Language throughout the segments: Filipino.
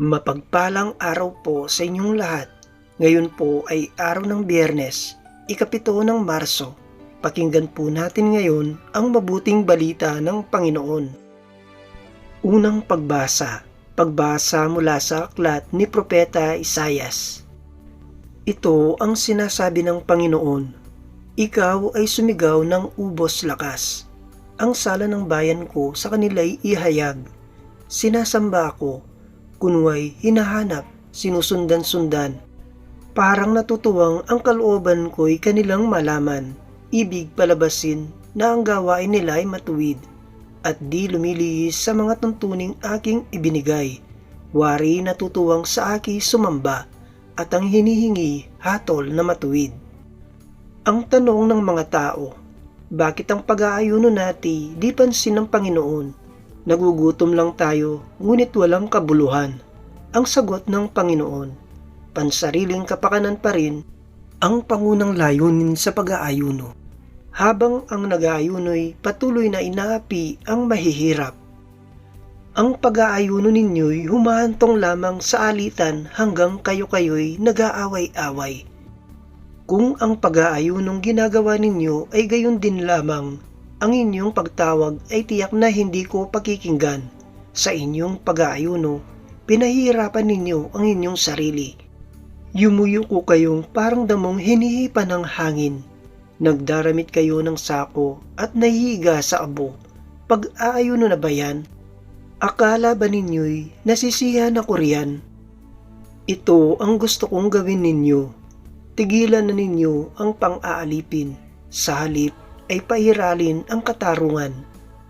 Mapagpalang araw po sa inyong lahat. Ngayon po ay araw ng biyernes, ikapito ng Marso. Pakinggan po natin ngayon ang mabuting balita ng Panginoon. Unang pagbasa, pagbasa mula sa aklat ni Propeta Isayas. Ito ang sinasabi ng Panginoon, Ikaw ay sumigaw ng ubos lakas. Ang sala ng bayan ko sa kanila'y ihayag. Sinasamba ako, kunway hinahanap, sinusundan-sundan. Parang natutuwang ang kalooban ko'y kanilang malaman, ibig palabasin na ang gawain nila ay matuwid, at di lumilihis sa mga tuntuning aking ibinigay. Wari natutuwang sa aki sumamba, at ang hinihingi hatol na matuwid. Ang tanong ng mga tao, bakit ang pag-aayuno nati di pansin ng Panginoon? Nagugutom lang tayo, ngunit walang kabuluhan. Ang sagot ng Panginoon, pansariling kapakanan pa rin ang pangunang layunin sa pag-aayuno. Habang ang nag-aayuno'y patuloy na inaapi ang mahihirap. Ang pag-aayuno ninyo'y humahantong lamang sa alitan hanggang kayo-kayo'y nag-aaway-away. Kung ang pag-aayunong ginagawa ninyo ay gayon din lamang, ang inyong pagtawag ay tiyak na hindi ko pakikinggan. Sa inyong pag-aayuno, pinahihirapan ninyo ang inyong sarili. Yumuyo ko kayong parang damong hinihipan ng hangin. Nagdaramit kayo ng sako at nahihiga sa abo. Pag-aayuno na ba yan? Akala ba ninyo'y nasisiyahan ako riyan? Ito ang gusto kong gawin ninyo. Tigilan na ninyo ang pang-aalipin. Sa halip ay pairalin ang katarungan.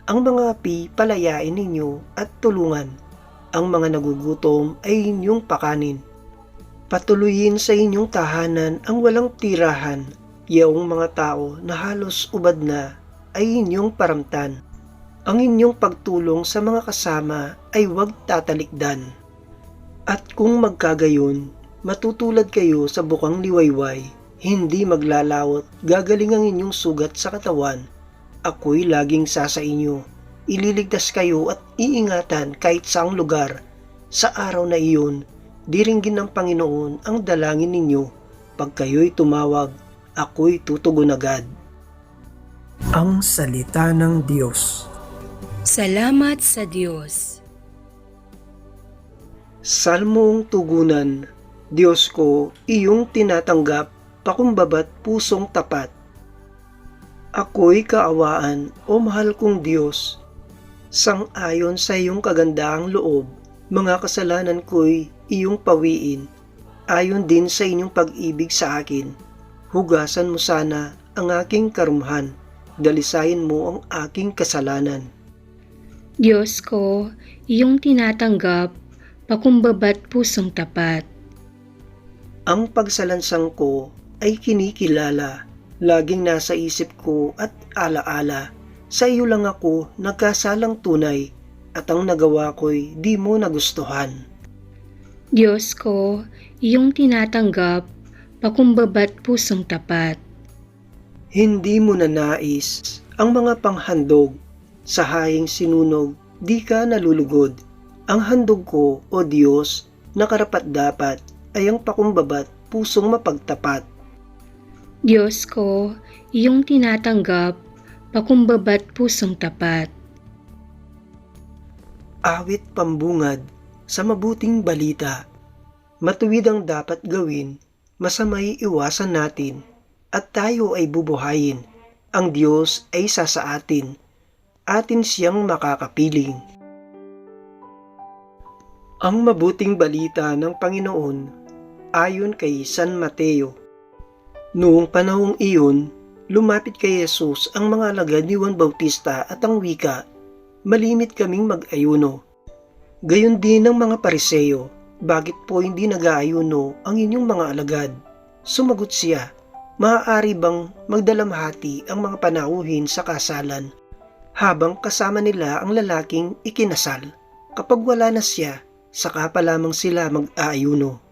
Ang mga api palayain ninyo at tulungan. Ang mga nagugutom ay inyong pakanin. Patuloyin sa inyong tahanan ang walang tirahan. Yaong mga tao na halos ubad na ay inyong paramtan. Ang inyong pagtulong sa mga kasama ay huwag tatalikdan. At kung magkagayon, matutulad kayo sa bukang liwayway, hindi maglalawot, gagaling ang inyong sugat sa katawan. Ako'y laging sa sa inyo. Ililigtas kayo at iingatan kahit saang lugar. Sa araw na iyon, diringgin ng Panginoon ang dalangin ninyo. Pag kayo'y tumawag, ako'y tutugon agad. Ang Salita ng Diyos Salamat sa Diyos. Salmong Tugunan Diyos ko, iyong tinatanggap, pakumbabat pusong tapat. Ako'y kaawaan, o mahal kong Diyos. Sang-ayon sa iyong kagandaang loob, mga kasalanan ko'y iyong pawiin. Ayon din sa inyong pag-ibig sa akin. Hugasan mo sana ang aking karumhan. Dalisayin mo ang aking kasalanan. Diyos ko, iyong tinatanggap, pakumbabat pusong tapat. Ang pagsalansang ko ay kinikilala, laging nasa isip ko at alaala. Sa iyo lang ako nagkasalang tunay at ang nagawa ko'y di mo nagustuhan. Diyos ko, iyong tinatanggap, pakumbabat pusong tapat. Hindi mo na nais ang mga panghandog sa haying sinunog, di ka nalulugod. Ang handog ko, o Diyos, na karapat dapat ay ang pakumbabat pusong mapagtapat. Diyos ko, iyong tinatanggap, pakumbabat pusong tapat. awit pambungad sa mabuting balita. Matuwid ang dapat gawin, masamay iwasan natin, at tayo ay bubuhayin. Ang Diyos ay sa sa atin, atin siyang makakapiling. Ang mabuting balita ng Panginoon ayon kay San Mateo. Noong panahong iyon, lumapit kay Jesus ang mga alagad ni Juan Bautista at ang wika malimit kaming mag-ayuno. Gayon din ng mga pariseyo, bakit po hindi nag-aayuno ang inyong mga alagad? Sumagot siya, maaari bang magdalamhati ang mga panauhin sa kasalan habang kasama nila ang lalaking ikinasal? Kapag wala na siya, saka pa lamang sila mag-aayuno.